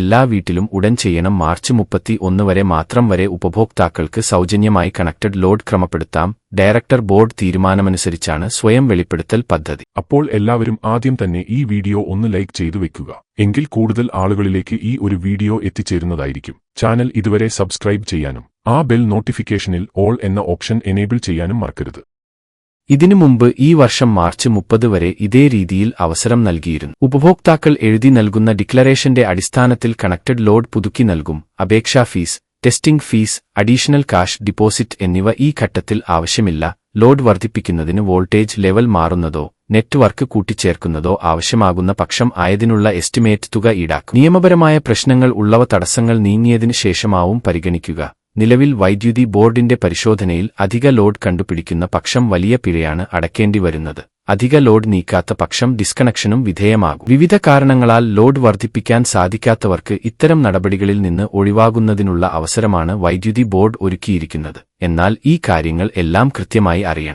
എല്ലാ വീട്ടിലും ഉടൻ ചെയ്യണം. മാർച്ച് മുപ്പത്തി ഒന്ന് വരെ മാത്രം വരെ ഉപഭോക്താക്കൾക്ക് സൗജന്യമായി കണക്റ്റഡ് ലോഡ് ക്രമപ്പെടുത്താം. ഡയറക്ടർ ബോർഡ് തീരുമാനമനുസരിച്ചാണ് സ്വയം വെളിപ്പെടുത്തൽ പദ്ധതി. അപ്പോൾ എല്ലാവരും ആദ്യം തന്നെ ഈ വീഡിയോ ഒന്ന് ലൈക്ക് ചെയ്തു വെക്കുക. എങ്കിൽ കൂടുതൽ ആളുകളിലേക്ക് ഈ ഒരു വീഡിയോ എത്തിച്ചേരുന്നതായിരിക്കും. ചാനൽ ഇതുവരെ സബ്സ്ക്രൈബ് ചെയ്യാനും ആ ബെൽ നോട്ടിഫിക്കേഷനിൽ ഓൾ എന്ന ഓപ്ഷൻ എനേബിൾ ചെയ്യാനും മറക്കരുത്. ഇതിനു മുമ്പ് ഈ വർഷം മാർച്ച് മുപ്പത് വരെ ഇതേ രീതിയിൽ അവസരം നൽകിയിരുന്നു. ഉപഭോക്താക്കൾ എഴുതി നൽകുന്ന ഡിക്ലറേഷന്റെ അടിസ്ഥാനത്തിൽ കണക്റ്റഡ് ലോഡ് പുതുക്കി നൽകും. അപേക്ഷാ fees testing fees additional cash deposit എന്നിവ ഈ ഘട്ടത്തിൽ ആവശ്യമില്ല. ലോഡ് വർദ്ധിപ്പിക്കുന്നതിന് വോൾട്ടേജ് ലെവൽ മാറുന്നതോ നെറ്റ്വർക്ക് കൂട്ടിച്ചേർക്കുന്നതോ ആവശ്യമാകുന്ന പക്ഷം ആയതിനുള്ള എസ്റ്റിമേറ്റ് തുക ഈടാക്കും. നിയമപരമായ പ്രശ്നങ്ങൾ ഉള്ളവ തടസ്സങ്ങൾ നീങ്ങിയതിനു ശേഷമാവും പരിഗണിക്കുക. നിലവിൽ വൈദ്യുതി ബോർഡിന്റെ പരിശോധനയിൽ അധിക ലോഡ് കണ്ടുപിടിക്കുന്ന പക്ഷം വലിയ പിഴയാണ് അടക്കേണ്ടി വരുന്നത്. അധിക ലോഡ് നീക്കാത്ത പക്ഷം ഡിസ്കണക്ഷനും വിധേയമാകും. വിവിധ കാരണങ്ങളാൽ ലോഡ് വർദ്ധിപ്പിക്കാൻ സാധിക്കാത്തവർക്ക് ഇത്തരം നടപടികളിൽ നിന്ന് ഒഴിവാകുന്നതിനുള്ള അവസരമാണ് വൈദ്യുതി ബോർഡ് ഒരുക്കിയിരിക്കുന്നത്. എന്നാൽ ഈ കാര്യങ്ങൾ എല്ലാം കൃത്യമായി അറിയണം.